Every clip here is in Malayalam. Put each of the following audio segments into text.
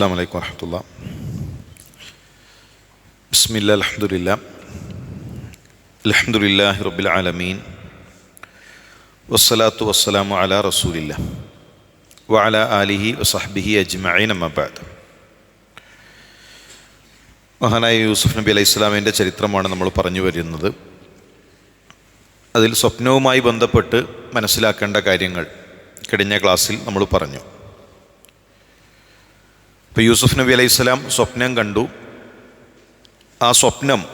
അസ്സാം വലൈക്കും വരഹമുല്ല ബിസ്മില്ല അലഹമുല്ല അലഹമുല്ലാഹി റബ്ബിൽ ആലമീൻ. വസ്സലാത്തു വസ്സലാമു അല റസൂലില്ല. വഅല ആലിഹി വസഹ്ബിഹി അജ്മഈൻ അമ്മബാദ് മഹാനായ യൂസുഫ് നബി അലൈഹി ഇസ്ലാമിന്റെ ചരിത്രമാണ് നമ്മൾ പറഞ്ഞു വരുന്നത്. അതിൽ സ്വപ്നവുമായി ബന്ധപ്പെട്ട് മനസ്സിലാക്കേണ്ട കാര്യങ്ങൾ കഴിഞ്ഞ ക്ലാസ്സിൽ നമ്മൾ പറഞ്ഞു. ഇപ്പോൾ യൂസുഫ് നബി അലൈഹി സ്വലാം സ്വപ്നം കണ്ടു. ആ സ്വപ്നം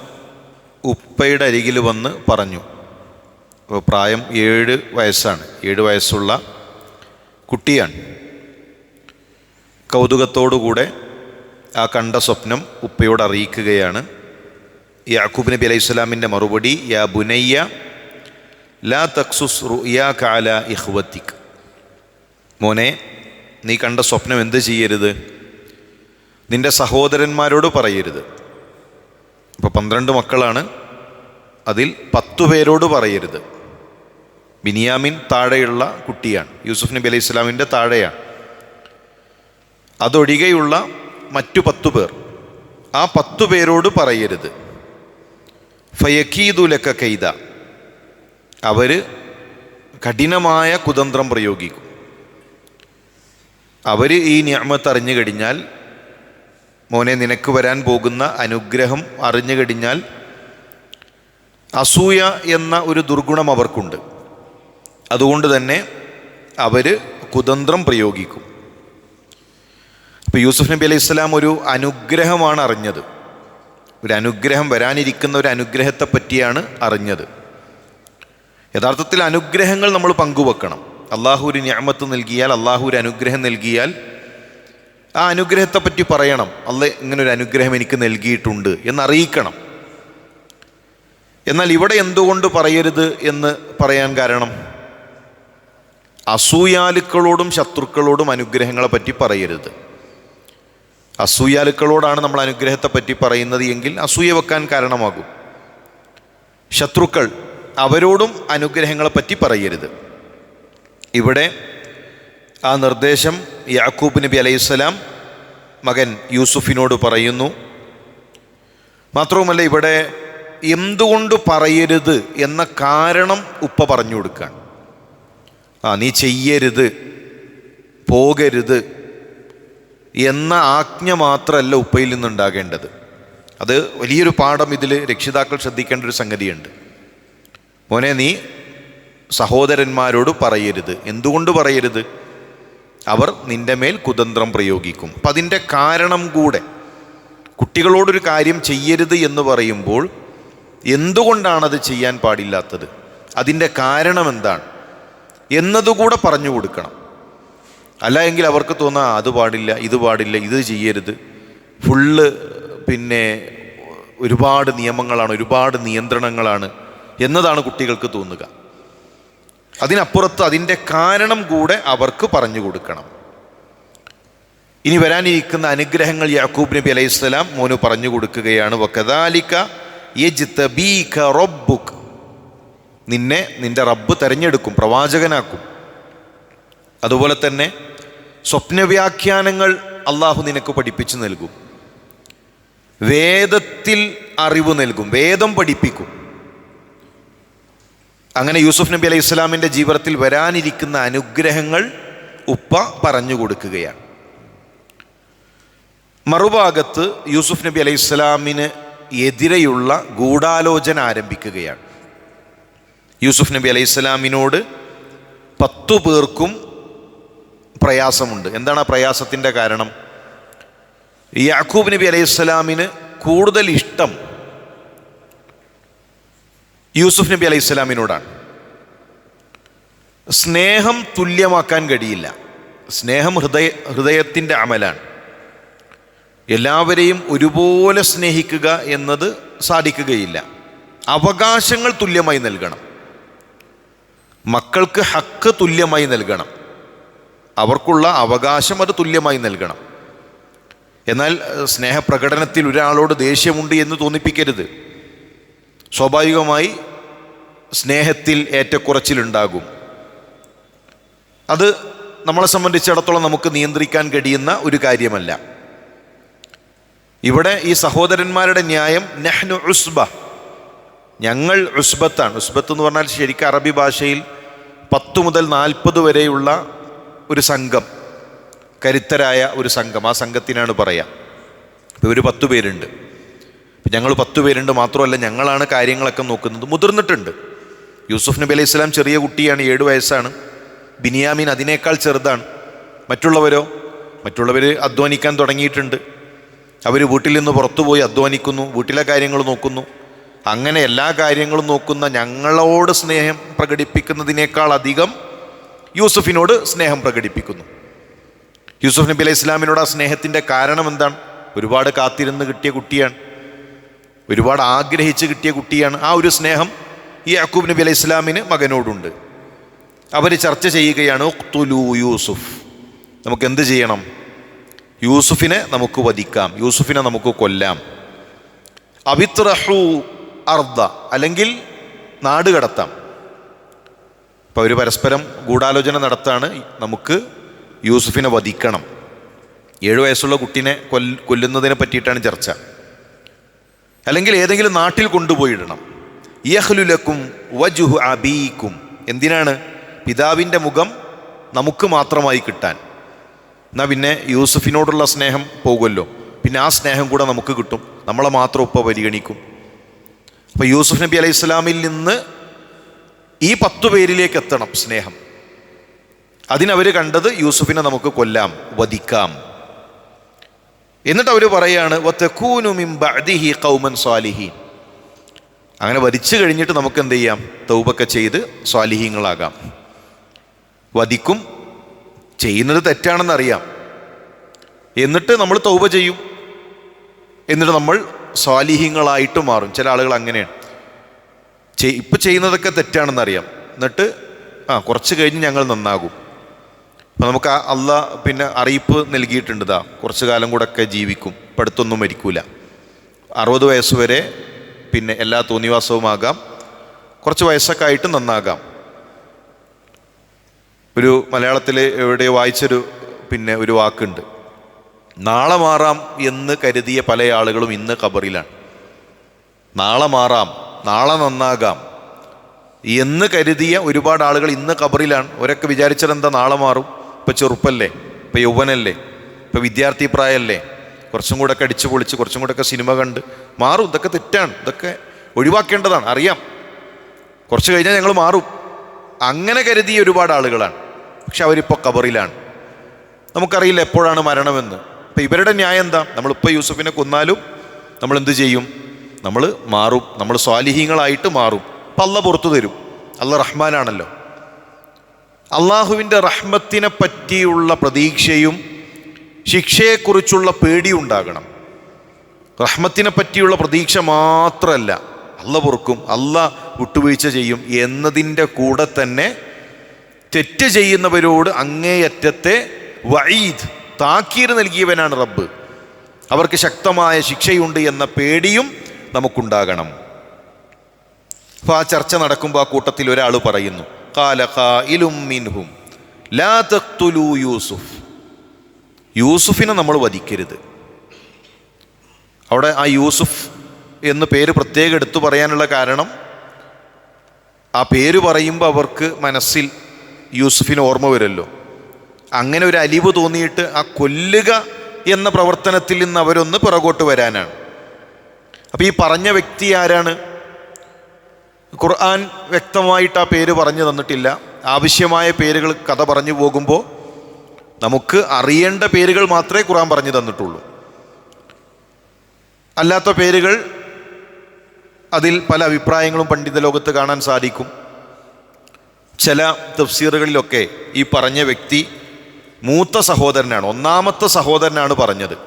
ഉപ്പയുടെ അരികിൽ വന്ന് പറഞ്ഞു. അപ്പോൾ പ്രായം ഏഴ് വയസ്സാണ്. ഏഴ് വയസ്സുള്ള കുട്ടിയാണ്. കൗതുകത്തോടുകൂടെ ആ കണ്ട സ്വപ്നം ഉപ്പയോട് അറിയിക്കുകയാണ്. യാക്കൂബ് നബി അലൈഹി സ്വലാമിന്റെ മറുപടി യാ ബുനയ്യ ലാ തക്സുസ് റുയാ കാല ഇഹ്വത്തിക് മോനെ നീ കണ്ട സ്വപ്നം എന്ത് ചെയ്യരുത്? നിന്റെ സഹോദരന്മാരോട് പറയരുത്. അപ്പോൾ പന്ത്രണ്ട് മക്കളാണ്. അതിൽ പത്തു പേരോട് പറയരുത്. ബിനിയാമിൻ താഴെയുള്ള കുട്ടിയാണ്. യൂസുഫ് നബി അലൈഹി ഇസ്ലാമിന്റെ താഴെയാണ്. അതൊഴികെയുള്ള മറ്റു പത്തു പേർ. ആ പത്തു പേരോട് പറയരുത്. ഫയക്കീദുലക്ക കൈത അവർ കഠിനമായ കുതന്ത്രം പ്രയോഗിക്കും. അവർ ഈ ഞാമത്ത് അറിഞ്ഞു കഴിഞ്ഞാൽ മോനെ നിനക്ക് വരാൻ പോകുന്ന അനുഗ്രഹം അറിഞ്ഞു കഴിഞ്ഞാൽ അസൂയ എന്ന ഒരു ദുർഗുണം അവർക്കുണ്ട്. അതുകൊണ്ട് തന്നെ അവർ കുതന്ത്രം പ്രയോഗിക്കും. ഇപ്പോൾ യൂസുഫ് നബി അലൈഹി സ്വലാം ഒരു അനുഗ്രഹമാണ് അറിഞ്ഞത്. ഒരു അനുഗ്രഹം വരാനിരിക്കുന്ന ഒരു അനുഗ്രഹത്തെ പറ്റിയാണ് അറിഞ്ഞത്. യഥാർത്ഥത്തിൽ അനുഗ്രഹങ്ങൾ നമ്മൾ പങ്കുവെക്കണം. അള്ളാഹു ഒരു ഞാമത്ത് നൽകിയാൽ അള്ളാഹു ഒരു അനുഗ്രഹം നൽകിയാൽ ആ അനുഗ്രഹത്തെപ്പറ്റി പറയണം. അല്ല ഇങ്ങനെ ഒരു അനുഗ്രഹം എനിക്ക് നൽകിയിട്ടുണ്ട് എന്നറിയിക്കണം. എന്നാൽ ഇവിടെ എന്തുകൊണ്ട് പറയരുത് എന്ന് പറയാൻ കാരണം? അസൂയാലുക്കളോടും ശത്രുക്കളോടും അനുഗ്രഹങ്ങളെ പറ്റി പറയരുത്. അസൂയാലുക്കളോടാണ് നമ്മൾ അനുഗ്രഹത്തെ പറ്റി പറയുന്നത് എങ്കിൽ അസൂയ വെക്കാൻ കാരണമാകും. ശത്രുക്കൾ അവരോടും അനുഗ്രഹങ്ങളെ പറ്റി പറയരുത്. ഇവിടെ ആ നിർദ്ദേശം യാക്കൂബ് നബി അലൈഹിസ്സലാം മകൻ യൂസുഫിനോട് പറയുന്നു മാത്രവുമല്ല ഇവിടെ എന്തുകൊണ്ട് പറയരുത് എന്ന കാരണം ഉപ്പ പറഞ്ഞു കൊടുക്കാൻ ആ നീ ചെയ്യരുത് പോകരുത് എന്ന ആജ്ഞ മാത്രമല്ല ഉപ്പയിൽ നിന്നുണ്ടാകേണ്ടത്. അത് വലിയൊരു പാഠം ഇതിൽ രക്ഷിതാക്കൾ ശ്രദ്ധിക്കേണ്ട ഒരു സംഗതിയുണ്ട്. മോനെ നീ സഹോദരന്മാരോട് പറയരുത്. എന്തുകൊണ്ട് പറയരുത്? അവർ നിന്റെ മേൽ കുതന്ത്രം പ്രയോഗിക്കും. അപ്പം അതിന്റെ കാരണം കൂടെ. കുട്ടികളോടൊരു കാര്യം ചെയ്യരുത് എന്ന് പറയുമ്പോൾ എന്തുകൊണ്ടാണത് ചെയ്യാൻ പാടില്ലാത്തത്? അതിന്റെ കാരണം എന്താണ്? എന്നതുകൂടെ പറഞ്ഞു കൊടുക്കണം. അല്ല എങ്കിൽ അവർക്ക് തോന്നാ അത് പാടില്ല ഇത് പാടില്ല ഇത് ചെയ്യരുത്. ഫുള്ള് പിന്നെ ഒരുപാട് നിയമങ്ങളാണ് ഒരുപാട് നിയന്ത്രണങ്ങളാണ് എന്നതാണ് കുട്ടികൾക്ക് തോന്നുക. അതിനപ്പുറത്ത് അതിന്റെ കാരണം കൂടെ അവർക്ക് പറഞ്ഞു കൊടുക്കണം. ഇനി വരാനിരിക്കുന്ന അനുഗ്രഹങ്ങൾ യാക്കൂബ് നബി അലൈഹി സ്വലാം മോന് പറഞ്ഞു കൊടുക്കുകയാണ്. വക്കദാലിക്ക യജ്തബീക റബ്ബുക്. നിന്നെ നിന്റെ റബ്ബ് തെരഞ്ഞെടുക്കും പ്രവാചകനാക്കും. അതുപോലെ തന്നെ സ്വപ്നവ്യാഖ്യാനങ്ങൾ അള്ളാഹു നിനക്ക് പഠിപ്പിച്ചു നൽകും. വേദത്തിൽ അറിവ് നൽകും വേദം പഠിപ്പിക്കും. അങ്ങനെ യൂസുഫ് നബി അലൈഹി ഇസ്ലാമിന്റെ ജീവിതത്തിൽ വരാനിരിക്കുന്ന അനുഗ്രഹങ്ങൾ ഉപ്പ പറഞ്ഞു കൊടുക്കുകയാണ്. മറുഭാഗത്ത് യൂസുഫ് നബി അലൈഹി ഇസ്ലാമിന് എതിരെയുള്ള ഗൂഢാലോചന ആരംഭിക്കുകയാണ്. യൂസുഫ് നബി അലൈഹി ഇസ്ലാമിനോട് പത്തു പേർക്കും പ്രയാസമുണ്ട്. എന്താണ് ആ പ്രയാസത്തിന്റെ കാരണം? യാക്കൂബ് നബി അലൈഹി ഇസ്ലാമിന് കൂടുതൽ ഇഷ്ടം യൂസുഫ് നബി അലൈഹി ഇസ്ലാമിനോടാണ് സ്നേഹം തുല്യമാക്കാൻ കഴിയില്ല. സ്നേഹം ഹൃദയ ഹൃദയത്തിന്റെ അമലാണ്. എല്ലാവരെയും ഒരുപോലെ സ്നേഹിക്കുക എന്നത് സാധിക്കുകയില്ല. അവകാശങ്ങൾ തുല്യമായി നൽകണം. മക്കൾക്ക് ഹക്ക് തുല്യമായി നൽകണം. അവർക്കുള്ള അവകാശം അത് തുല്യമായി നൽകണം. എന്നാൽ സ്നേഹപ്രകടനത്തിൽ ഒരാളോട് ദേഷ്യമുണ്ട് എന്ന് തോന്നിപ്പിക്കരുത്. സ്വാഭാവികമായി സ്നേഹത്തിൽ ഏറ്റക്കുറച്ചിലുണ്ടാകും. അത് നമ്മളെ സംബന്ധിച്ചിടത്തോളം നമുക്ക് നിയന്ത്രിക്കാൻ കഴിയുന്ന ഒരു കാര്യമല്ല. ഇവിടെ ഈ സഹോദരന്മാരുടെ ന്യായം നെഹ്നു ഉസ്ബ. ഞങ്ങൾ ഉസ്ബത്താണ്. ഉസ്ബത്ത് എന്ന് പറഞ്ഞാൽ ശരിക്കും അറബി ഭാഷയിൽ പത്ത് മുതൽ നാൽപ്പത് വരെയുള്ള ഒരു സംഘം കരുത്തരായ ഒരു സംഘം. ആ സംഘത്തിനാണ് പറയാം. ഇപ്പോൾ ഇവർ പത്ത് പേരുണ്ട്. ഇപ്പം ഞങ്ങൾ പത്ത് പേരുണ്ട് മാത്രമല്ല ഞങ്ങളാണ് കാര്യങ്ങളൊക്കെ നോക്കുന്നത്. മുതിർന്നിട്ടുണ്ട്. യൂസുഫ് നബി അലൈഹി ഇസ്ലാം ചെറിയ കുട്ടിയാണ് ഏഴ് വയസ്സാണ്. ബിനിയാമീൻ അതിനേക്കാൾ ചെറുതാണ്. മറ്റുള്ളവരോ? മറ്റുള്ളവർ അധ്വാനിക്കാൻ തുടങ്ങിയിട്ടുണ്ട്. അവർ വീട്ടിൽ നിന്ന് പുറത്തുപോയി അധ്വാനിക്കുന്നു വീട്ടിലെ കാര്യങ്ങൾ നോക്കുന്നു. അങ്ങനെ എല്ലാ കാര്യങ്ങളും നോക്കുന്ന ഞങ്ങളോട് സ്നേഹം പ്രകടിപ്പിക്കുന്നതിനേക്കാൾ അധികം യൂസുഫിനോട് സ്നേഹം പ്രകടിപ്പിക്കുന്നു. യൂസുഫ് നബി അലൈഹി ഇസ്ലാമിനോട് ആ സ്നേഹത്തിന്റെ കാരണം എന്താണ്? ഒരുപാട് കാത്തിരുന്ന് കിട്ടിയ കുട്ടിയാണ്. ഒരുപാട് ആഗ്രഹിച്ച് കിട്ടിയ കുട്ടിയാണ്. ആ ഒരു സ്നേഹം ഈ അക്കൂബ് നബി അലൈഹി ഇസ്ലാമിന് മകനോടുണ്ട്. അവർ ചർച്ച ചെയ്യുകയാണ് ഉക്തുലു യൂസുഫ്. നമുക്ക് എന്ത് ചെയ്യണം? യൂസുഫിനെ നമുക്ക് വധിക്കാം. യൂസുഫിനെ നമുക്ക് കൊല്ലാം. അവിത്രഹു അർദ അല്ലെങ്കിൽ നാട് കടത്താം. അപ്പോൾ അവർ പരസ്പരം ഗൂഢാലോചന നടത്താണ് നമുക്ക് യൂസുഫിനെ വധിക്കണം. ഏഴു വയസ്സുള്ള കുട്ടീനെ കൊൽ കൊല്ലുന്നതിനെ പറ്റിയിട്ടാണ് ചർച്ച. അല്ലെങ്കിൽ ഏതെങ്കിലും നാട്ടിൽ കൊണ്ടുപോയിടണം. യഹ്ലുലക്കും വജുഹു അബീക്കും. എന്തിനാണ്? പിതാവിന്റെ മുഖം നമുക്ക് മാത്രമായി കിട്ടാൻ. എന്നാൽ പിന്നെ യൂസുഫിനോടുള്ള സ്നേഹം പോകുമല്ലോ. പിന്നെ ആ സ്നേഹം കൂടെ നമുക്ക് കിട്ടും. നമ്മളെ മാത്രം ഉപ്പ പരിഗണിക്കും. അപ്പോൾ യൂസുഫ് നബി അലൈഹി സ്വലാമിൽ നിന്ന് ഈ പത്തു പേരിലേക്ക് എത്തണം സ്നേഹം. അതിനവർ കണ്ടത് യൂസുഫിനെ നമുക്ക് കൊല്ലാം വധിക്കാം. എന്നിട്ട് അവർ പറയാണ് "വതകൂനു മിൻ ബഅദിഹി ഖൗമൻ സ്വാലിഹീൻ അങ്ങനെ വരിച്ചു കഴിഞ്ഞിട്ട് നമുക്ക് എന്ത് ചെയ്യാം? തൗബൊക്കെ ചെയ്ത് സ്വാലിഹീങ്ങളാകാം വധിക്കും. ചെയ്യുന്നത് തെറ്റാണെന്നറിയാം എന്നിട്ട് നമ്മൾ തൗബ ചെയ്യും. എന്നിട്ട് നമ്മൾ സ്വാലിഹ്യങ്ങളായിട്ട് മാറും. ചില ആളുകൾ അങ്ങനെയാണ്. ചെയ് ഇപ്പം ചെയ്യുന്നതൊക്കെ തെറ്റാണെന്നറിയാം എന്നിട്ട് ആ കുറച്ച് കഴിഞ്ഞ് ഞങ്ങൾ നന്നാകും. അപ്പം നമുക്ക് ആ അല്ല പിന്നെ അറിയിപ്പ് നൽകിയിട്ടുണ്ട് ഇതാ കുറച്ച് കാലം കൂടെ ഒക്കെ ജീവിക്കും. ഇപ്പം അടുത്തൊന്നും മരിക്കൂല. അറുപത് വയസ്സ് വരെ പിന്നെ എല്ലാ തോന്നിവാസവുമാകാം. കുറച്ച് വയസ്സൊക്കെ ആയിട്ട് നന്നാകാം. ഒരു മലയാളത്തിൽ എവിടെയോ വായിച്ചൊരു പിന്നെ ഒരു വാക്കുണ്ട്. നാളെ മാറാം എന്ന് കരുതിയ പല ആളുകളും ഇന്ന് കബറിലാണ് നാളെ മാറാം നാളെ നന്നാകാം എന്ന് കരുതിയ ഒരുപാട് ആളുകൾ ഇന്ന് കബറിലാണ് ഒരൊക്കെ വിചാരിച്ചത് എന്താ നാളെ മാറും. ഇപ്പം ചെറുപ്പല്ലേ ഇപ്പം യൗവനല്ലേ ഇപ്പം വിദ്യാർത്ഥി പ്രായമല്ലേ കുറച്ചും കൂടെ ഒക്കെ അടിച്ചു പൊളിച്ച് കുറച്ചും കൂടെ ഒക്കെ സിനിമ കണ്ട് മാറും. ഇതൊക്കെ തെറ്റാണ്. ഇതൊക്കെ ഒഴിവാക്കേണ്ടതാണ്. അറിയാം. കുറച്ച് കഴിഞ്ഞാൽ ഞങ്ങൾ മാറും. അങ്ങനെ കരുതിയ ഒരുപാട് ആളുകളാണ്. പക്ഷെ അവരിപ്പോൾ കബറിലാണ് നമുക്കറിയില്ല എപ്പോഴാണ് മരണമെന്ന്. അപ്പം ഇവരുടെ ന്യായം എന്താ? നമ്മളിപ്പോൾ യൂസഫിനെ കൊന്നാലും നമ്മൾ എന്ത് ചെയ്യും? നമ്മൾ മാറും. നമ്മൾ സ്വാലിഹീങ്ങളായിട്ട് മാറും. അല്ല പുറത്തു തരും. അല്ല റഹ്മാനാണല്ലോ. അള്ളാഹുവിന്റെ റഹ്മത്തിനെ പറ്റിയുള്ള പ്രതീക്ഷയും ശിക്ഷയെക്കുറിച്ചുള്ള പേടിയും ഉണ്ടാകണം. റഹ്മത്തിനെ പറ്റിയുള്ള പ്രതീക്ഷ മാത്രമല്ല അല്ല പൊറുക്കും. അല്ല വിട്ടുവീഴ്ച ചെയ്യും. എന്നതിന്റെ കൂടെ തന്നെ തെറ്റ് ചെയ്യുന്നവരോട് അങ്ങേയറ്റത്തെ വഈദ് താക്കീർ നൽകിയവനാണ് റബ്ബ്. അവർക്ക് ശക്തമായ ശിക്ഷയുണ്ട് എന്ന പേടിയും നമുക്കുണ്ടാകണം. അപ്പോൾ ആ ചർച്ച നടക്കുമ്പോൾ ആ കൂട്ടത്തിൽ ഒരാൾ പറയുന്നു "ഖാല ഖായിലും മിൻഹും ലാ തഖ്തുലു യൂസുഫ്. യൂസുഫിനെ നമ്മൾ വധിക്കരുത്. അവിടെ ആ യൂസുഫ് എന്ന് പേര് പ്രത്യേകം എടുത്തു പറയാനുള്ള കാരണം ആ പേര് പറയുമ്പോൾ അവർക്ക് മനസ്സിൽ യൂസുഫിന് ഓർമ്മ വരുമല്ലോ. അങ്ങനെ ഒരു അലിവ് തോന്നിയിട്ട് ആ കൊല്ലുക എന്ന പ്രവർത്തനത്തിൽ നിന്ന് അവരൊന്ന് പിറകോട്ട് വരാനാണ്. അപ്പോൾ ഈ പറഞ്ഞ വ്യക്തി ആരാണ്? ഖുർആൻ വ്യക്തമായിട്ട് ആ പേര് പറഞ്ഞു തന്നിട്ടില്ല. ആവശ്യമായ പേരുകൾ കഥ പറഞ്ഞു പോകുമ്പോൾ നമുക്ക് അറിയേണ്ട പേരുകൾ മാത്രമേ ഖുർആൻ പറഞ്ഞു തന്നിട്ടുള്ളൂ. അല്ലാത്ത പേരുകൾ അതിൽ പല അഭിപ്രായങ്ങളും പണ്ഡിത ലോകത്ത് കാണാൻ സാധിക്കും. ചില തഫ്സീറുകളിലൊക്കെ ഈ പറഞ്ഞ വ്യക്തി മൂത്ത സഹോദരനാണ് ഒന്നാമത്തെ സഹോദരനാണ് പറഞ്ഞത്.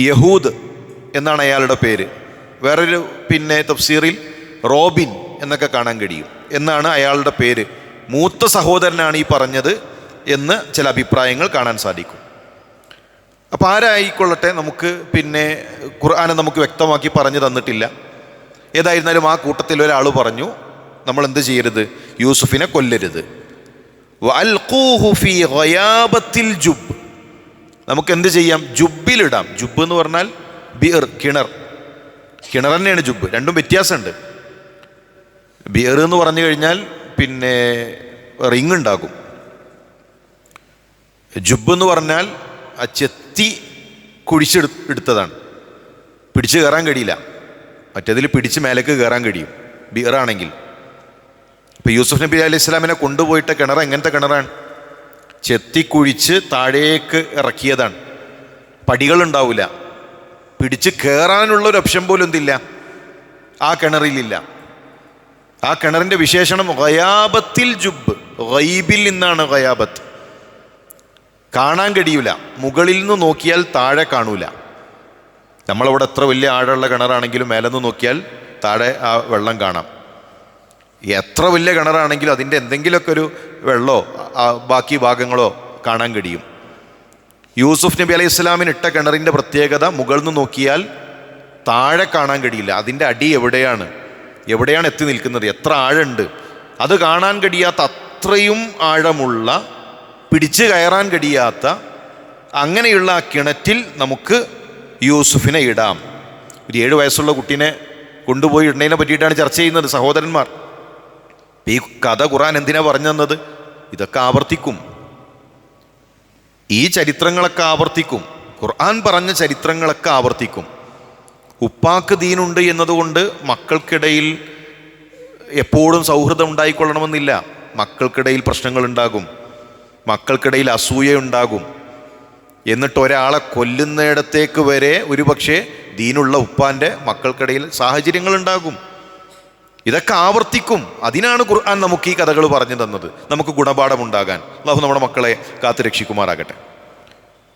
യഹൂദ് എന്നാണ് അയാളുടെ പേര്. വേറൊരു പിന്നെ തഫ്സീറിൽ റോബിൻ എന്നൊക്കെ കാണാൻ കഴിയും. എന്നാണ് അയാളുടെ പേര്. മൂത്ത സഹോദരനാണ് ഈ പറഞ്ഞത് എന്ന് ചില അഭിപ്രായങ്ങൾ കാണാൻ സാധിക്കും. അപ്പോൾ ആരായിക്കൊള്ളട്ടെ നമുക്ക് പിന്നെ ഖുർആാനെ നമുക്ക് വ്യക്തമാക്കി പറഞ്ഞു തന്നിട്ടില്ല. ഏതായിരുന്നാലും ആ കൂട്ടത്തിൽ ഒരാൾ പറഞ്ഞു നമ്മൾ എന്ത് ചെയ്യരുത്? യൂസുഫിനെ കൊല്ലരുത്. ജുബ്. നമുക്ക് എന്ത് ചെയ്യാം? ജുബിലിടാം. ജുബ് എന്ന് പറഞ്ഞാൽ ബിയർ കിണർ. കിണർ തന്നെയാണ് ജുബ്. രണ്ടും വ്യത്യാസമുണ്ട്. ബിയർ എന്ന് പറഞ്ഞു കഴിഞ്ഞാൽ പിന്നെ റിങ് ഉണ്ടാകും. ജുബ് എന്ന് പറഞ്ഞാൽ ആ ചെത്തി കുഴിച്ചെടു എടുത്തതാണ്. പിടിച്ച് കയറാൻ കഴിയില്ല. മറ്റേതിൽ പിടിച്ച് മേലേക്ക് കയറാൻ കഴിയും. ബിയറാണെങ്കിൽ ഇപ്പം യൂസുഫ് നബി അലൈഹി ഇസ്ലാമിനെ കൊണ്ടുപോയിട്ട കിണർ എങ്ങനത്തെ കിണറാണ്? ചെത്തിക്കുഴിച്ച് താഴേക്ക് ഇറക്കിയതാണ്. പടികളുണ്ടാവില്ല പിടിച്ച് കയറാനുള്ള ഒരു ഓപ്ഷൻ പോലും എന്തില്ല? ആ കിണറിലില്ല. ആ കിണറിന്റെ വിശേഷണം ഗയാബത്തിൽ ജുബ് ഗൈബിൽ നിന്നാണ് ഗയാബത്ത്. കാണാൻ കഴിയൂല. മുകളിൽ നിന്ന് നോക്കിയാൽ താഴെ കാണൂല. നമ്മളവിടെ എത്ര വലിയ ആഴമുള്ള കിണറാണെങ്കിലും മേലെ നിന്ന് നോക്കിയാൽ താഴെ ആ വെള്ളം കാണാം. എത്ര വലിയ കിണറാണെങ്കിലും അതിന്റെ എന്തെങ്കിലുമൊക്കെ ഒരു വെള്ളമോ ബാക്കി ഭാഗങ്ങളോ കാണാൻ കഴിയും. യൂസുഫ് നബി അലൈഹി ഇസ്ലാമിന് ഇട്ട കിണറിന്റെ പ്രത്യേകത മുകളിൽ നിന്ന് നോക്കിയാൽ താഴെ കാണാൻ കഴിയില്ല. അതിന്റെ അടി എവിടെയാണ്? എവിടെയാണ് എത്തി നിൽക്കുന്നത്? എത്ര ആഴമുണ്ട്? അത് കാണാൻ കഴിയാത്ത അത്രയും ആഴമുള്ള പിടിച്ചു കയറാൻ കഴിയാത്ത അങ്ങനെയുള്ള ആ കിണറ്റിൽ നമുക്ക് യൂസുഫിനെ ഇടാം. ഒരു ഏഴ് വയസ്സുള്ള കുട്ടീനെ കൊണ്ടുപോയി ഇടുന്നതിനെ പറ്റിയിട്ടാണ് ചർച്ച ചെയ്യുന്നത് സഹോദരന്മാർ. ഈ കഥ ഖുറാൻ എന്തിനാ പറഞ്ഞു തന്നത്? ഇതൊക്കെ ആവർത്തിക്കും. ഈ ചരിത്രങ്ങളൊക്കെ ആവർത്തിക്കും. ഖുർആൻ പറഞ്ഞ ചരിത്രങ്ങളൊക്കെ ആവർത്തിക്കും. ഉപ്പാക്ക് ദീനുണ്ട് എന്നതുകൊണ്ട് മക്കൾക്കിടയിൽ എപ്പോഴും സൗഹൃദം ഉണ്ടായിക്കൊള്ളണമെന്നില്ല. മക്കൾക്കിടയിൽ പ്രശ്നങ്ങൾ ഉണ്ടാകും. മക്കൾക്കിടയിൽ അസൂയ ഉണ്ടാകും. എന്നിട്ട് ഒരാളെ കൊല്ലുന്നിടത്തേക്ക് വരെ ഒരുപക്ഷെ ദീനുള്ള ഉപ്പാന്റെ മക്കൾക്കിടയിൽ സാഹചര്യങ്ങൾ ഉണ്ടാകും. ഇതൊക്കെ ആവർത്തിക്കും. അതിനാണ് ഖുർആൻ നമുക്ക് ഈ കഥകൾ പറഞ്ഞു തന്നത്. നമുക്ക് ഗുണപാഠമുണ്ടാകാൻ. അള്ളാഹു നമ്മുടെ മക്കളെ കാത്തു രക്ഷിക്കുമാറാകട്ടെ.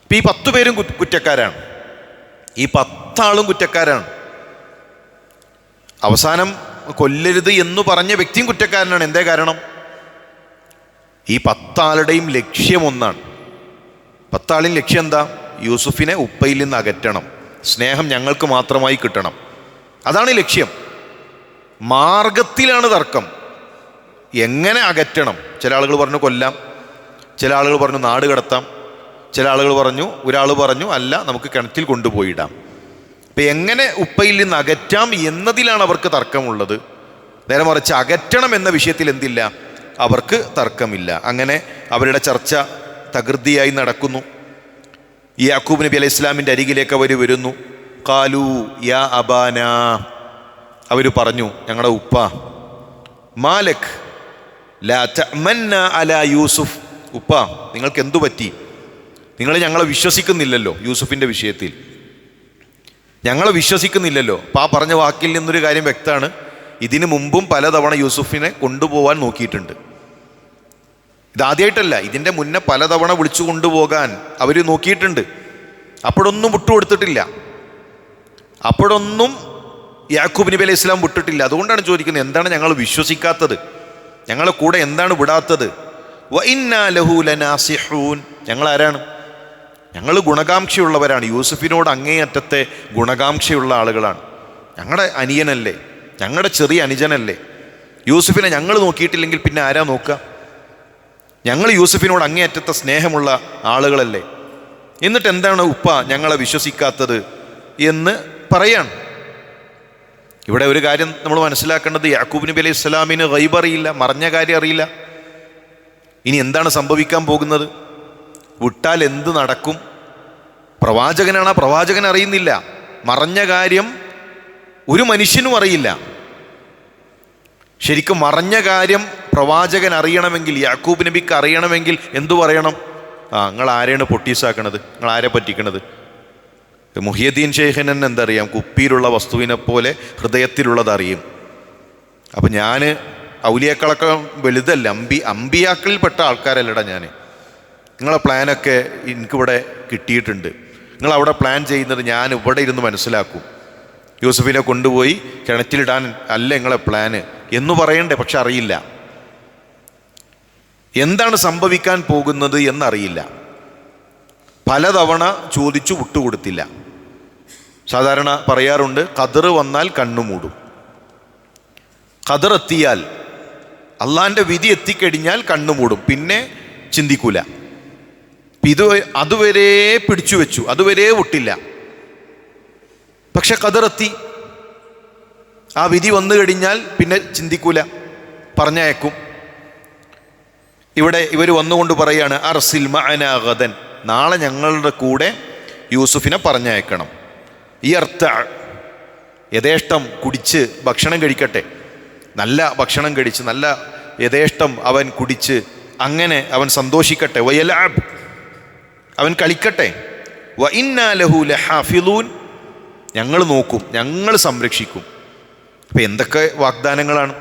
ഇപ്പം ഈ പത്ത് പേരും കുറ്റക്കാരാണ്. ഈ പത്താളും കുറ്റക്കാരാണ്. അവസാനം കൊല്ലരുത് എന്ന് പറഞ്ഞ വ്യക്തിയും കുറ്റക്കാരനാണ്. എന്തേ കാരണം? ഈ പത്താളുടെയും ലക്ഷ്യം ഒന്നാണ്. പത്താളിൻ ലക്ഷ്യം എന്താ? യൂസുഫിനെ ഉപ്പയിൽ നിന്ന് അകറ്റണം. സ്നേഹം ഞങ്ങൾക്ക് മാത്രമായി കിട്ടണം. അതാണ് ലക്ഷ്യം. മാർഗത്തിലാണ് തർക്കം. എങ്ങനെ അകറ്റണം? ചില ആളുകൾ പറഞ്ഞു കൊല്ലാം. ചില ആളുകൾ പറഞ്ഞു നാട് കടത്താം. ചില ആളുകൾ പറഞ്ഞു ഒരാൾ പറഞ്ഞു അല്ല നമുക്ക് കിണറ്റിൽ കൊണ്ടുപോയിടാം. അപ്പം എങ്ങനെ ഉപ്പയിൽ നിന്ന് അകറ്റാം എന്നതിലാണ് അവർക്ക് തർക്കമുള്ളത്. നേരെ മറിച്ച് അകറ്റണം എന്ന വിഷയത്തിൽ എന്തില്ല? അവർക്ക് തർക്കമില്ല. അങ്ങനെ അവരുടെ ചർച്ച തകൃതിയായി നടക്കുന്നു. യാക്കൂബ് നബി അലൈഹി ഇസ്ലാമിന്റെ അരികിലേക്ക് അവർ വരുന്നു. കാലു യാ അബാന. അവർ പറഞ്ഞു ഞങ്ങളുടെ ഉപ്പ മാലക് അല യൂസുഫ്. ഉപ്പ നിങ്ങൾക്ക് എന്തു പറ്റി? നിങ്ങൾ ഞങ്ങളെ വിശ്വസിക്കുന്നില്ലല്ലോ യൂസുഫിന്റെ വിഷയത്തിൽ. ഞങ്ങളെ വിശ്വസിക്കുന്നില്ലല്ലോ. അപ്പോൾ ആ പറഞ്ഞ വാക്കിൽ നിന്നൊരു കാര്യം വ്യക്തമാണ്. ഇതിനു മുമ്പും പലതവണ യൂസുഫിനെ കൊണ്ടുപോകാൻ നോക്കിയിട്ടുണ്ട്. ഇതാദ്യമായിട്ടല്ല ഇതിന്റെ മുന്നേ പലതവണ വിളിച്ചു കൊണ്ടുപോകാൻ അവർ നോക്കിയിട്ടുണ്ട്. അപ്പോഴൊന്നും വിട്ടുകൊടുത്തിട്ടില്ല. അപ്പോഴൊന്നും യാക്കൂബ് നബി അലൈഹി ഇസ്ലാം വിട്ടിട്ടില്ല. അതുകൊണ്ടാണ് ചോദിക്കുന്നത് എന്താണ് ഞങ്ങൾ വിശ്വസിക്കാത്തത്? ഞങ്ങളെ കൂടെ എന്താണ് വിടാത്തത്? ഞങ്ങൾ ആരാണ് ഞങ്ങൾ ഗുണകാംക്ഷയുള്ളവരാണ്. യൂസുഫിനോട് അങ്ങേയറ്റത്തെ ഗുണകാംക്ഷയുള്ള ആളുകളാണ്. ഞങ്ങളുടെ അനിയനല്ലേ? ഞങ്ങളുടെ ചെറിയ അനുജനല്ലേ? യൂസുഫിനെ ഞങ്ങൾ നോക്കിയിട്ടില്ലെങ്കിൽ പിന്നെ ആരാ നോക്കുക? ഞങ്ങൾ യൂസുഫിനോട് അങ്ങേയറ്റത്തെ സ്നേഹമുള്ള ആളുകളല്ലേ? എന്നിട്ട് എന്താണ് ഉപ്പ ഞങ്ങളെ വിശ്വസിക്കാത്തത് എന്ന് പറയാണ്. ഇവിടെ ഒരു കാര്യം നമ്മൾ മനസ്സിലാക്കേണ്ടത് യാക്കൂബ് നബി അലൈഹി ഇസ്ലാമിന് ഗൈബ് അറിയില്ല മറഞ്ഞ കാര്യം അറിയില്ല. ഇനി എന്താണ് സംഭവിക്കാൻ പോകുന്നത്? വിട്ടാൽ എന്ത് നടക്കും? പ്രവാചകനാണ് ആ പ്രവാചകൻ അറിയുന്നില്ല. മറഞ്ഞ കാര്യം ഒരു മനുഷ്യനും അറിയില്ല. ശരിക്കും മറഞ്ഞ കാര്യം പ്രവാചകൻ അറിയണമെങ്കിൽ യാക്കൂബ് നബിക്ക് അറിയണമെങ്കിൽ എന്തു പറയണം? ആ നിങ്ങൾ ആരെയാണ് പൊട്ടീസാക്കണത്? നിങ്ങൾ ആരെ പറ്റിക്കണത്? മുഹിയദ്ദീൻ ഷെയ്ഖിന് തന്നെ എന്തറിയാം? കുപ്പിയിലുള്ള വസ്തുവിനെ പോലെ ഹൃദയത്തിലുള്ളത് അറിയും അപ്പം ഞാൻ ഔലിയാക്കളൊക്കെ വലുതല്ല അമ്പി അമ്പിയാക്കളിൽപ്പെട്ട ആൾക്കാരല്ലടാ ഞാൻ നിങ്ങളെ പ്ലാനൊക്കെ എനിക്കിവിടെ കിട്ടിയിട്ടുണ്ട്. നിങ്ങൾ അവിടെ പ്ലാൻ ചെയ്യുന്നത് ഞാൻ ഇവിടെ ഇരുന്ന് മനസ്സിലാക്കും. യൂസഫിനെ കൊണ്ടുപോയി കിണറ്റിലിടാൻ അല്ല നിങ്ങളെ പ്ലാന് എന്ന് പറയണ്ടേ പക്ഷെ അറിയില്ല. എന്താണ് സംഭവിക്കാൻ പോകുന്നത് എന്നറിയില്ല. പലതവണ ചോദിച്ചു വിട്ടുകൊടുത്തില്ല. സാധാരണ പറയാറുണ്ട് കതിർ വന്നാൽ കണ്ണു മൂടും. കതിർ എത്തിയാൽ അള്ളാന്റെ വിധി എത്തിക്കഴിഞ്ഞാൽ കണ്ണുമൂടും പിന്നെ ചിന്തിക്കൂല. ഇത് അതുവരെ പിടിച്ചു വെച്ചു അതുവരെ വിട്ടില്ല. പക്ഷെ കതിറെത്തി ആ വിധി വന്നു കഴിഞ്ഞാൽ പിന്നെ ചിന്തിക്കൂല. പറഞ്ഞയക്കും. ഇവിടെ ഇവർ വന്നുകൊണ്ട് പറയാണ് അർസിൽ മഅനാഗതൻ നാളെ ഞങ്ങളുടെ കൂടെ യൂസുഫിനെ പറഞ്ഞയക്കണം. അർത്ഥ യഥേഷ്ടം കുടിച്ച് ഭക്ഷണം കഴിക്കട്ടെ. നല്ല ഭക്ഷണം കഴിച്ച് നല്ല യഥേഷ്ടം അവൻ കുടിച്ച് അങ്ങനെ അവൻ സന്തോഷിക്കട്ടെ. വയലാബ് അവൻ കളിക്കട്ടെ. വ ഇന്നാ ലഹു ലഹാഫിലൂൻ ഞങ്ങൾ നോക്കും ഞങ്ങൾ സംരക്ഷിക്കും. അപ്പോൾ എന്തൊക്കെ വാഗ്ദാനങ്ങളാണ്?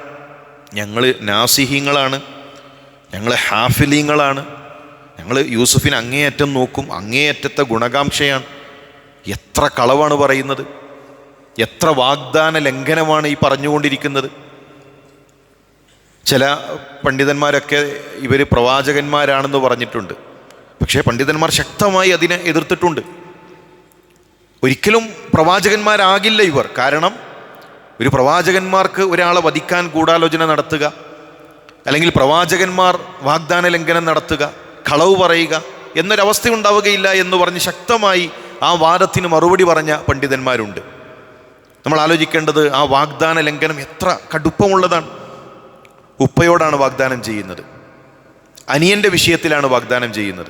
ഞങ്ങൾ നാസിഹീങ്ങളാണ് ഞങ്ങൾ ഹാഫിലീങ്ങളാണ് ഞങ്ങൾ യൂസുഫിന് അങ്ങേയറ്റം നോക്കും അങ്ങേയറ്റത്തെ ഗുണകാംക്ഷയാണ്. എത്ര കളവാണ് പറയുന്നത്? എത്ര വാഗ്ദാന ലംഘനമാണ് ഈ പറഞ്ഞുകൊണ്ടിരിക്കുന്നത്? ചില പണ്ഡിതന്മാരൊക്കെ ഇവർ പ്രവാചകന്മാരാണെന്ന് പറഞ്ഞിട്ടുണ്ട്. പക്ഷേ പണ്ഡിതന്മാർ ശക്തമായി അതിനെ എതിർത്തിട്ടുണ്ട്. ഒരിക്കലും പ്രവാചകന്മാരാകില്ല ഇവർ. കാരണം ഒരു പ്രവാചകന്മാർക്ക് ഒരാളെ വധിക്കാൻ ഗൂഢാലോചന നടത്തുക അല്ലെങ്കിൽ പ്രവാചകന്മാർ വാഗ്ദാന ലംഘനം നടത്തുക കളവ് പറയുക എന്നൊരവസ്ഥ ഉണ്ടാവുകയില്ല എന്ന് പറഞ്ഞ് ശക്തമായി ആ വാദത്തിന് മറുപടി പറഞ്ഞ പണ്ഡിതന്മാരുണ്ട്. നമ്മൾ ആലോചിക്കേണ്ടത് ആ വാഗ്ദാന ലംഘനം എത്ര കടുപ്പമുള്ളതാണ്. ഉപ്പയോടാണ് വാഗ്ദാനം ചെയ്യുന്നത്. അനിയന്റെ വിഷയത്തിലാണ് വാഗ്ദാനം ചെയ്യുന്നത്.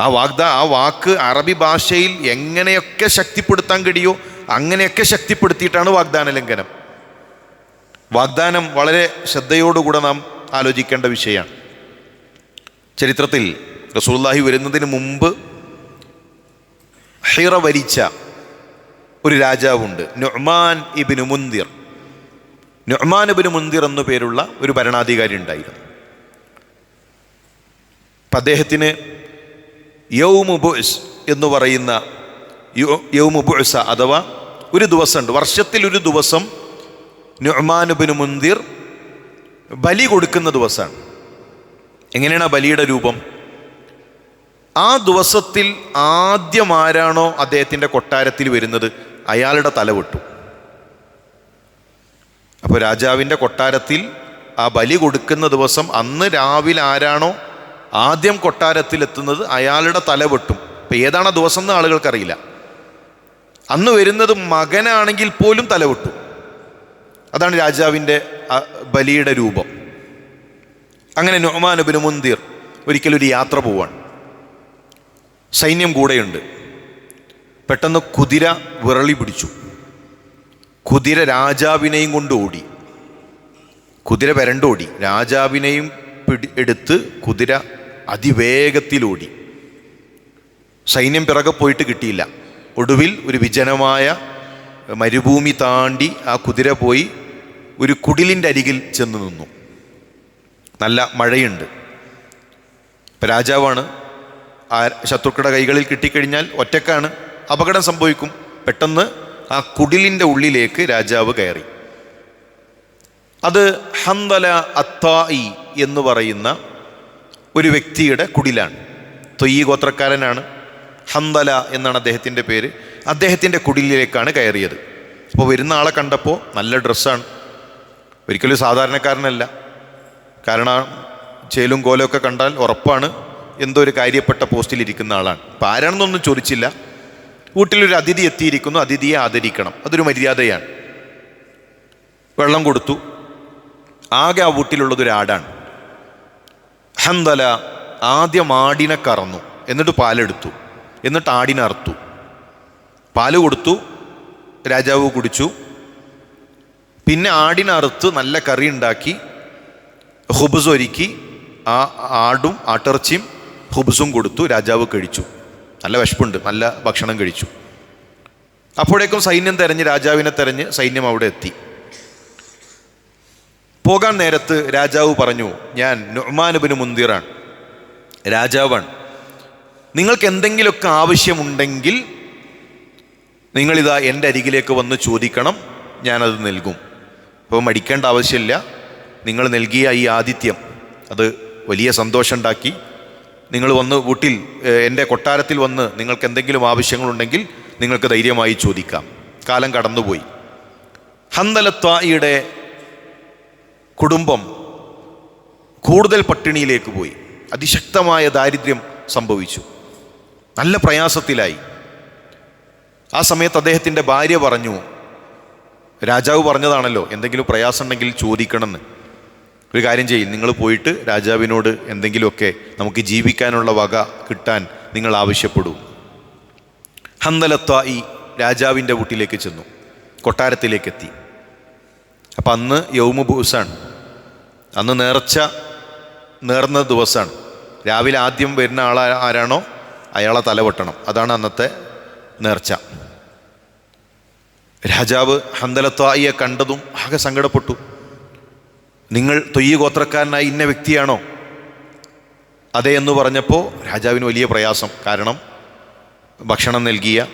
ആ വാഗ്ദാ ആ വാക്ക് അറബി ഭാഷയിൽ എങ്ങനെയൊക്കെ ശക്തിപ്പെടുത്താൻ കഴിയോ അങ്ങനെയൊക്കെ ശക്തിപ്പെടുത്തിയിട്ടാണ് വാഗ്ദാന ലംഘനം. വാഗ്ദാനം വളരെ ശ്രദ്ധയോടുകൂടെ നാം ആലോചിക്കേണ്ട വിഷയമാണ്. ചരിത്രത്തിൽ റസൂല്ലാഹി വരുന്നതിന് മുമ്പ് ഹിറ വരിച്ച ഒരു രാജാവുണ്ട്. നുഹ്മാൻ ഇബിന് മുന്തിർ. നുഹ്മാൻ ഇബിന് മുന്തിർ എന്നു പേരുള്ള ഒരു ഭരണാധികാരി ഉണ്ടായിരുന്നു. അപ്പം അദ്ദേഹത്തിന് യൗമു ബുസ് എന്ന് പറയുന്ന യൗമുബുസ അഥവാ ഒരു ദിവസമുണ്ട്. വർഷത്തിൽ ഒരു ദിവസം നുഹ്മാനുബിന് മുന്തിർ ബലി കൊടുക്കുന്ന ദിവസമാണ്. എങ്ങനെയാണ് ബലിയുടെ രൂപം? ആ ദിവസത്തിൽ ആദ്യം ആരാണോ അദ്ദേഹത്തിന്റെ കൊട്ടാരത്തിൽ വരുന്നത്? അയാളുടെ തല വെട്ടു. അപ്പോൾ രാജാവിന്റെ കൊട്ടാരത്തിൽ ആ ബലി കൊടുക്കുന്ന ദിവസം അന്ന് രാവിലെ ആരാണോ ആദ്യം കൊട്ടാരത്തിൽ എത്തുന്നത് അയാളുടെ തല വെട്ടും. ഇപ്പം ഏതാണ് ദിവസം എന്ന് ആളുകൾക്കറിയില്ല. അന്ന് വരുന്നത് മകനാണെങ്കിൽ പോലും തല വെട്ടും. അതാണ് രാജാവിന്റെ ബലിയുടെ രൂപം. അങ്ങനെ നൊഹ്മാനുബിന് മുന്തിർ ഒരിക്കലൊരു യാത്ര പോവാണ്. സൈന്യം കൂടെയുണ്ട്. പെട്ടെന്ന് കുതിര വിറളി പിടിച്ചു. കുതിര രാജാവിനെയും കൊണ്ട് ഓടി. കുതിര വരണ്ടോടി രാജാവിനെയും പിടി എടുത്ത് കുതിര അതിവേഗത്തിലോടി സൈന്യം പിറകെ പോയിട്ട് കിട്ടിയില്ല. ഒടുവിൽ ഒരു വിജനമായ മരുഭൂമി താണ്ടി ആ കുതിര പോയി ഒരു കുടിലിന്റെ അരികിൽ ചെന്ന് നിന്നു. നല്ല മഴയുണ്ട്. രാജാവാണ് ആ ശത്രുക്കളുടെ കൈകളിൽ കിട്ടിക്കഴിഞ്ഞാൽ ഒറ്റക്കാണ് അപകടം സംഭവിക്കും. പെട്ടെന്ന് ആ കുടിലിന്റെ ഉള്ളിലേക്ക് രാജാവ് കയറി. അത് ഹന്തല അത്തായി എന്ന് പറയുന്ന ഒരു വ്യക്തിയുടെ കുടിലാണ്. തൊയ്യി ഗോത്രക്കാരനാണ്. ഹന്തല എന്നാണ് അദ്ദേഹത്തിന്റെ പേര്. അദ്ദേഹത്തിന്റെ കുടിലിലേക്കാണ് കയറിയത്. അപ്പോൾ വരുന്ന ആളെ കണ്ടപ്പോൾ നല്ല ഡ്രസ്സാണ്. ഒരിക്കലും സാധാരണക്കാരനല്ല. കാരണം ചേലും കോലമൊക്കെ കണ്ടാൽ ഉറപ്പാണ്. എന്തോ ഒരു കാര്യപ്പെട്ട പോസ്റ്റിലിരിക്കുന്ന ആളാണ്. അപ്പം ആരാണെന്നൊന്നും ചോദിച്ചില്ല. വീട്ടിലൊരു അതിഥി എത്തിയിരിക്കുന്നു. അതിഥിയെ ആദരിക്കണം. അതൊരു മര്യാദയാണ്. വെള്ളം കൊടുത്തു. ആകെ ആ വീട്ടിലുള്ളത് ഒരു ആടാണ് ഹന്തല ആദ്യം ആടിനെ കറന്നു. എന്നിട്ട് പാലെടുത്തു. എന്നിട്ട് ആടിനെ അറുത്തു. പാൽ കൊടുത്തു. രാജാവ് കുടിച്ചു. പിന്നെ ആടിനെ അറുത്ത് നല്ല കറി ഉണ്ടാക്കി. ഹുബസ് ഒരുക്കി. ആ ആടും ആട്ടിറച്ചിയും ഹുബുസും കൊടുത്തു രാജാവ് കഴിച്ചു. നല്ല വിശപ്പുണ്ട് നല്ല ഭക്ഷണം കഴിച്ചു. അപ്പോഴേക്കും സൈന്യം തെരഞ്ഞ് രാജാവിനെ തെരഞ്ഞ് സൈന്യം അവിടെ എത്തി. പോകാൻ നേരത്ത് രാജാവ് പറഞ്ഞു ഞാൻ നുഹ്മാനുബിന് മുന്തിറാണ് രാജാവാണ്. നിങ്ങൾക്ക് എന്തെങ്കിലുമൊക്കെ ആവശ്യമുണ്ടെങ്കിൽ നിങ്ങളിതാ എന്റെ അരികിലേക്ക് വന്ന് ചോദിക്കണം ഞാനത് നൽകും. അപ്പോൾ മടിക്കേണ്ട ആവശ്യമില്ല നിങ്ങൾ നൽകിയ ഈ ആതിഥ്യം അത് വലിയ സന്തോഷമുണ്ടാക്കി. നിങ്ങൾ വന്ന് വീട്ടിൽ എന്റെ കൊട്ടാരത്തിൽ വന്ന് നിങ്ങൾക്ക് എന്തെങ്കിലും ആവശ്യങ്ങളുണ്ടെങ്കിൽ നിങ്ങൾക്ക് ധൈര്യമായി ചോദിക്കാം. കാലം കടന്നുപോയി. ഹന്തലത്വായിയുടെ കുടുംബം കൂടുതൽ പട്ടിണിയിലേക്ക് പോയി. അതിശക്തമായ ദാരിദ്ര്യം സംഭവിച്ചു. നല്ല പ്രയാസത്തിലായി. ആ സമയത്ത് അദ്ദേഹത്തിന്റെ ഭാര്യ പറഞ്ഞു രാജാവ് പറഞ്ഞതാണല്ലോ എന്തെങ്കിലും പ്രയാസമുണ്ടെങ്കിൽ ചോദിക്കണമെന്ന്. ഒരു കാര്യം ചെയ്യും. നിങ്ങൾ പോയിട്ട് രാജാവിനോട് എന്തെങ്കിലുമൊക്കെ നമുക്ക് ജീവിക്കാനുള്ള വക കിട്ടാൻ നിങ്ങൾ ആവശ്യപ്പെടൂ. ഹന്തലത്വ ഈ രാജാവിന്റെ വീട്ടിലേക്ക് ചെന്നു. കൊട്ടാരത്തിലേക്കെത്തി. അപ്പം അന്ന് യൗമുബൂസാണ് അന്ന് നേർച്ച നേർന്ന ദിവസമാണ്. രാവിലെ ആദ്യം വരുന്ന ആൾ ആരാണോ അയാളെ തലവെട്ടണം അതാണ് അന്നത്തെ നേർച്ച. രാജാവ് ഹന്തലത്വായിയെ കണ്ടതും ആകെ സങ്കടപ്പെട്ടു. നിങ്ങൾ തൊയ്യ ഗോത്രക്കാരനായ ഇന്ന വ്യക്തിയാണോ? അതെ എന്ന് പറഞ്ഞപ്പോൾ രാജാവിന് വലിയ പ്രയാസം. കാരണം ഭക്ഷണം നൽകിയ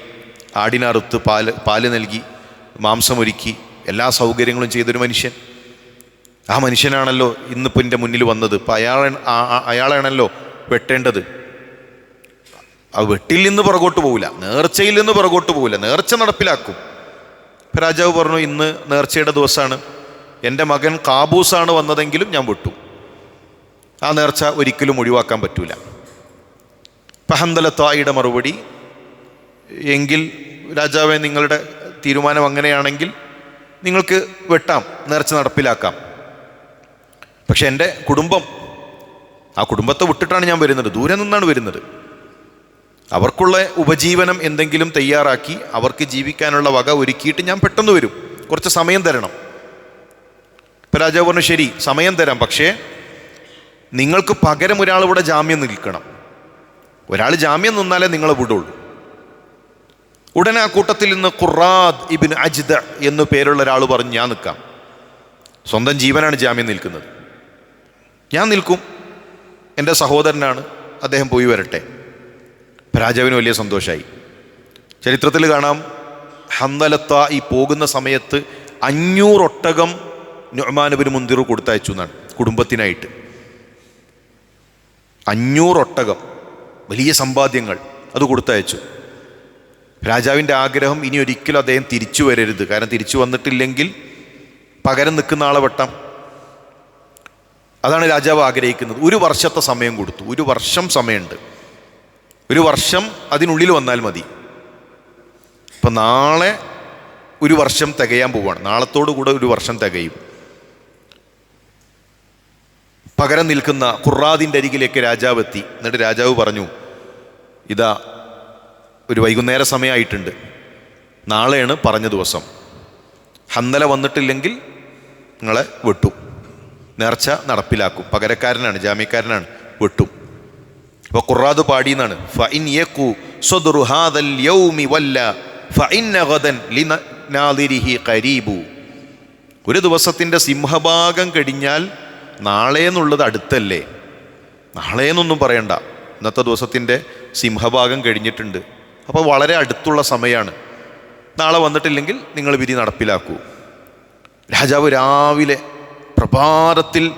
ആടിനറുത്ത് പാൽ പാൽ നൽകി മാംസമൊരുക്കി എല്ലാ സൗകര്യങ്ങളും ചെയ്തൊരു മനുഷ്യൻ. ആ മനുഷ്യനാണല്ലോ ഇന്നിപ്പോൾ എന്റെ മുന്നിൽ വന്നത്. ഇപ്പം അയാൾ അയാളാണല്ലോ വെട്ടേണ്ടത്. ആ വെട്ടിൽ നിന്ന് പുറകോട്ട് പോവില്ല. നേർച്ചയിൽ നിന്ന് പുറകോട്ട് പോവില്ല. നേർച്ച നടപ്പിലാക്കും. രാജാവ് പറഞ്ഞു ഇന്ന് നേർച്ചയുടെ ദിവസമാണ്. എന്റെ മകൻ കാബൂസാണ് വന്നതെങ്കിലും ഞാൻ വിട്ടു. ആ നേർച്ച ഒരിക്കലും ഒഴിവാക്കാൻ പറ്റൂല. പഹന്തലത്തായിയുടെ മറുപടി എങ്കിൽ രാജാവെ നിങ്ങളുടെ തീരുമാനം അങ്ങനെയാണെങ്കിൽ നിങ്ങൾക്ക് വെട്ടാം നേർച്ച നടപ്പിലാക്കാം. പക്ഷെ എന്റെ കുടുംബം ആ കുടുംബത്തെ വിട്ടിട്ടാണ് ഞാൻ വരുന്നത് ദൂരെ നിന്നാണ് വരുന്നത്. അവർക്കുള്ള ഉപജീവനം എന്തെങ്കിലും തയ്യാറാക്കി അവർക്ക് ജീവിക്കാനുള്ള വക ഒരുക്കിയിട്ട് ഞാൻ പെട്ടെന്ന് വരും. കുറച്ച് സമയം തരണം. രാജാവ് പറഞ്ഞു ശരി സമയം തരാം പക്ഷേ നിങ്ങൾക്ക് പകരം ഒരാൾ ഇവിടെ ജാമ്യം നിൽക്കണം. ഒരാൾ ജാമ്യം നിന്നാലേ നിങ്ങളെ വിടുള്ളൂ. ഉടനെ ആ കൂട്ടത്തിൽ നിന്ന് ഖുറാദ് ഇബിൻ അജിദ എന്നു പേരുള്ള ഒരാൾ പറഞ്ഞ് ഞാൻ നിൽക്കാം. സ്വന്തം ജീവനാണ് ജാമ്യം നിൽക്കുന്നത്. ഞാൻ നിൽക്കും. എന്റെ സഹോദരനാണ്. അദ്ദേഹം പോയി വരട്ടെ. രാജാവിന് വലിയ സന്തോഷമായി ചരിത്രത്തിൽ കാണാം ഹന്തലത്ത ഈ പോകുന്ന സമയത്ത് അഞ്ഞൂറൊട്ടകം നുഹ്മാനബിന് മുന്തിർ കൊടുത്തയച്ചു എന്നാണ് കുടുംബത്തിനായിട്ട്. അഞ്ഞൂറൊട്ടകം വലിയ സമ്പാദ്യങ്ങൾ അത് കൊടുത്തയച്ചു. രാജാവിന്റെ ആഗ്രഹം ഇനി ഒരിക്കലും അദ്ദേഹം തിരിച്ചു വരരുത്. കാരണം തിരിച്ചു വന്നിട്ടില്ലെങ്കിൽ പകരം നിൽക്കുന്ന ആളെ വട്ടം. അതാണ് രാജാവ് ആഗ്രഹിക്കുന്നത്. ഒരു വർഷത്തെ സമയം കൊടുത്തു. ഒരു വർഷം സമയമുണ്ട്. ഒരു വർഷം അതിനുള്ളിൽ വന്നാൽ മതി. ഇപ്പം നാളെ ഒരു വർഷം തികയാൻ പോവുകയാണ്. നാളത്തോടു കൂടെ ഒരു വർഷം തികയും. പകരം നിൽക്കുന്ന ഖുറാദിന്റെ അരികിലേക്ക് രാജാവ് എത്തി എന്നിട്ട് രാജാവ് പറഞ്ഞു ഇതാ ഒരു വൈകുന്നേര സമയമായിട്ടുണ്ട്. നാളെയാണ് പറഞ്ഞ ദിവസം. ഹന്നല വന്നിട്ടില്ലെങ്കിൽ നിങ്ങളെ വെട്ടു. നേർച്ച നടപ്പിലാക്കും. പകരക്കാരനാണ് ജാമ്യക്കാരനാണ് വെട്ടും. അപ്പോൾ ഖുറാദ് പാടിയെന്നാണ്. ഫഇൻ യകു സ്വദ്റു ഹാദൽ യൗമി വല്ല ഫഇന്ന ഗദൻ ലിനാദിരിഹി ഖരീബു. ഒരു ദിവസത്തിന്റെ സിംഹഭാഗം കഴിഞ്ഞാൽ നാളെ എന്നുള്ളത് അടുത്തല്ലേ? നാളെ എന്നൊന്നും പറയണ്ട. ഇന്നത്തെ ദിവസത്തിന്റെ സിംഹഭാഗം കഴിഞ്ഞിട്ടുണ്ട്. അപ്പോൾ വളരെ അടുത്തുള്ള സമയമാണ് നാളെ വന്നിട്ടില്ലെങ്കിൽ നിങ്ങൾ വിധി നടപ്പിലാക്കൂ. രാജാവ് രാവിലെ പ്രഭാതത്തിൽ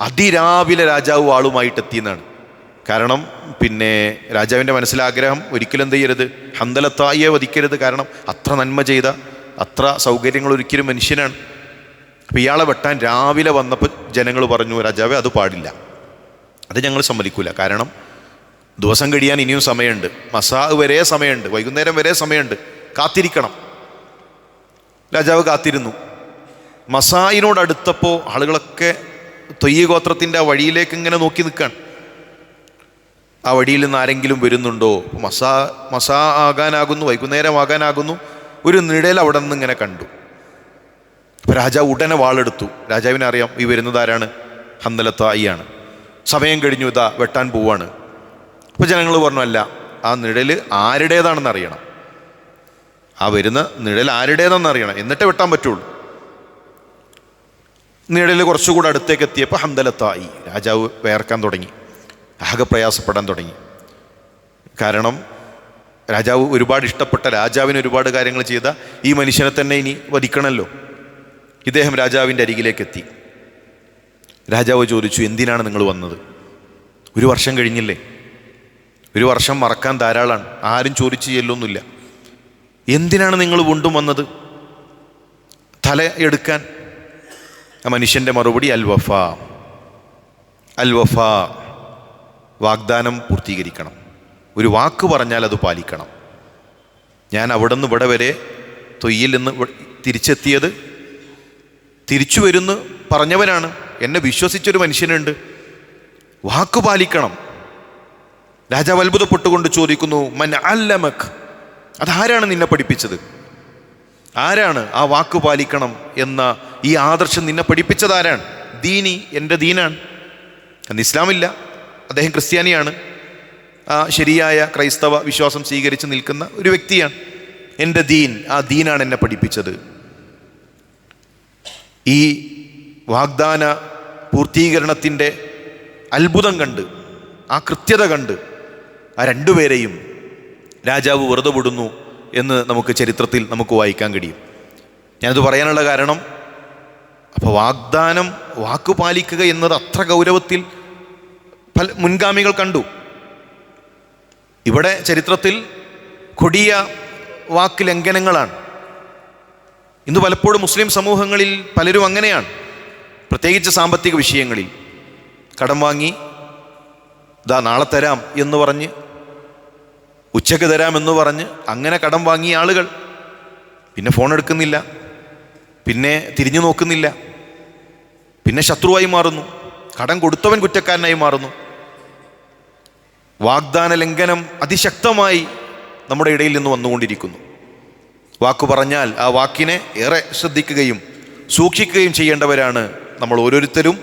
അതിരാവിലെ രാജാവ് ആളുമായിട്ട് എത്തിയെന്നാണ്. കാരണം പിന്നെ രാജാവിന്റെ മനസ്സിലാഗ്രഹം ഒരിക്കലും എന്ത് ചെയ്യരുത്? ഹന്തലത്തായിയെ വധിക്കരുത്. കാരണം അത്ര നന്മ ചെയ്ത അത്ര സൗകര്യങ്ങൾ ഒരിക്കലും മനുഷ്യനാണ്. അപ്പോൾ ഇയാളെ വെട്ടാൻ രാവിലെ വന്നപ്പോൾ ജനങ്ങൾ പറഞ്ഞു രാജാവെ അത് പാടില്ല. അത് ഞങ്ങൾ സമ്മതിക്കില്ല കാരണം ദിവസം കഴിയാൻ ഇനിയും സമയമുണ്ട്. മസാ വരെ സമയമുണ്ട്. വൈകുന്നേരം വരെ സമയമുണ്ട്. കാത്തിരിക്കണം. രാജാവ് കാത്തിരുന്നു. മസായിനോട് അടുത്തപ്പോൾ ആളുകളൊക്കെ തൊയ്യ ഗോത്രത്തിന്റെ ആ വഴിയിലേക്ക് ഇങ്ങനെ നോക്കി നിൽക്കാൻ ആ വഴിയിൽ നിന്ന് ആരെങ്കിലും വരുന്നുണ്ടോ? മസാ മസാ ആകാനാകുന്നു വൈകുന്നേരം ആകാനാകുന്നു. ഒരു നിഴൽ അവിടെ നിന്ന് ഇങ്ങനെ കണ്ടു. രാജാവ് ഉടനെ വാളെടുത്തു. രാജാവിനെ അറിയാം ഈ വരുന്നത് ആരാണ് ഹന്തലത്തായിയാണ് സമയം കഴിഞ്ഞു ഇതാ വെട്ടാൻ പോവാണ്. അപ്പോൾ ജനങ്ങൾ പറഞ്ഞു അല്ല ആ നിഴൽ ആരുടേതാണെന്ന് അറിയണം. ആ വരുന്ന നിഴൽ ആരുടേതാണെന്ന് അറിയണം. എന്നിട്ടേ വെട്ടാൻ പറ്റുള്ളൂ. നിഴൽ കുറച്ചുകൂടെ അടുത്തേക്ക് എത്തിയപ്പോൾ ഹന്തലത്തായി രാജാവ് വേർക്കാൻ തുടങ്ങി. ആകെ പ്രയാസപ്പെടാൻ തുടങ്ങി. കാരണം രാജാവ് ഒരുപാട് ഇഷ്ടപ്പെട്ട രാജാവിന് ഒരുപാട് കാര്യങ്ങൾ ചെയ്ത ഈ മനുഷ്യനെ തന്നെ ഇനി വധിക്കണമല്ലോ ഇദ്ദേഹം രാജാവിന്റെ അരികിലേക്ക് എത്തി രാജാവ് ചോദിച്ചു എന്തിനാണ് നിങ്ങൾ വന്നത്? ഒരു വർഷം കഴിഞ്ഞില്ലേ? ഒരു വർഷം മറക്കാൻ ധാരാളമാണ് ആരും ചോദിച്ചു ചെല്ലൊന്നുമില്ല എന്തിനാണ് നിങ്ങൾ വീണ്ടും വന്നത്? തല എടുക്കാൻ. ആ മനുഷ്യന്റെ മറുപടി അൽ വഫ അൽ വാഗ്ദാനം പൂർത്തീകരിക്കണം. ഒരു വാക്ക് പറഞ്ഞാൽ അത് പാലിക്കണം. ഞാൻ അവിടെ നിന്ന് ഇവിടെ വരെ തൊയ്യിൽ നിന്ന് തിരിച്ചെത്തിയത് തിരിച്ചു വരുന്നു പറഞ്ഞവനാണ്. എന്നെ വിശ്വസിച്ചൊരു മനുഷ്യനുണ്ട്. വാക്ക് പാലിക്കണം. രാജാവ് അത്ഭുതപ്പെട്ടുകൊണ്ട് ചോദിക്കുന്നു മൻ അല്ലമക്? അതാരാണ് നിന്നെ പഠിപ്പിച്ചത്? ആരാണ് ആ വാക്ക് പാലിക്കണം എന്ന ഈ ആദർശം നിന്നെ പഠിപ്പിച്ചത് ആരാണ്? ദീനി എന്റെ ദീനാണ്. അന്ന് ഇസ്ലാമില്ല. അദ്ദേഹം ക്രിസ്ത്യാനിയാണ്. ആ ശരിയായ ക്രൈസ്തവ വിശ്വാസം സ്വീകരിച്ച് നിൽക്കുന്ന ഒരു വ്യക്തിയാണ്. എന്റെ ദീൻ ആ ദീനാണ് എന്നെ പഠിപ്പിച്ചത്. ഈ വാഗ്ദാന പൂർത്തീകരണത്തിന്റെ അത്ഭുതം കണ്ട് ആ കൃത്യത കണ്ട് ആ രണ്ടുപേരെയും രാജാവ് വെറുതെ വിടുന്നു എന്ന് നമുക്ക് ചരിത്രത്തിൽ നമുക്ക് വായിക്കാൻ കഴിയും. ഞാനത് പറയാനുള്ള കാരണം അപ്പോൾ വാഗ്ദാനം വാക്ക് പാലിക്കുക എന്നത് അത്ര ഗൗരവത്തിൽ പല മുൻഗാമികൾ കണ്ടു. ഇവിടെ ചരിത്രത്തിൽ കൊടിയ വാക്ക് ലംഘനങ്ങളാണ്. ഇന്ന് പലപ്പോഴും മുസ്ലിം സമൂഹങ്ങളിൽ പലരും അങ്ങനെയാണ്. പ്രത്യേകിച്ച് സാമ്പത്തിക വിഷയങ്ങളിൽ. കടം വാങ്ങി ഇതാ നാളെ തരാം എന്ന് പറഞ്ഞ് ഉച്ചയ്ക്ക് തരാമെന്ന് പറഞ്ഞ് അങ്ങനെ കടം വാങ്ങിയ ആളുകൾ. പിന്നെ ഫോൺ എടുക്കുന്നില്ല. പിന്നെ തിരിഞ്ഞു നോക്കുന്നില്ല. പിന്നെ ശത്രുവായി മാറുന്നു. കടം കൊടുത്തവൻ കുറ്റക്കാരനായി മാറുന്നു. വാഗ്ദാന ലംഘനം അതിശക്തമായി നമ്മുടെ ഇടയിൽ നിന്ന് വന്നുകൊണ്ടിരിക്കുന്നു. വാക്കു പറഞ്ഞാൽ ആ വാക്കിനെ ഏറെ ശ്രദ്ധിക്കുകയും സൂക്ഷിക്കുകയും ചെയ്യേണ്ടവരാണ് നമ്മൾ ഓരോരുത്തരും.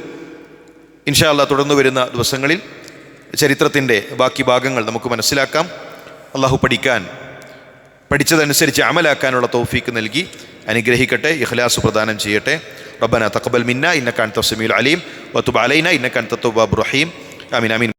ഇൻഷാല്ല തുടർന്നു വരുന്ന ദിവസങ്ങളിൽ ചരിത്രത്തിന്റെ ബാക്കി ഭാഗങ്ങൾ നമുക്ക് മനസ്സിലാക്കാം. അള്ളാഹു പഠിക്കാൻ പഠിച്ചതനുസരിച്ച് അമലാക്കാനുള്ള തൗഫീക്ക് നൽകി അനുഗ്രഹിക്കട്ടെ ഇഖ്ലാസ് പ്രദാനം ചെയ്യട്ടെ. റബ്ബന തക്കബൽ മിന്ന ഇന്നക്കാൻ തസ്മീൽ അലീം വത്തുബ അലൈന ഇന്നക്കാൻ തവ്വാബുർ റഹീം. ആമീൻ ആമീൻ.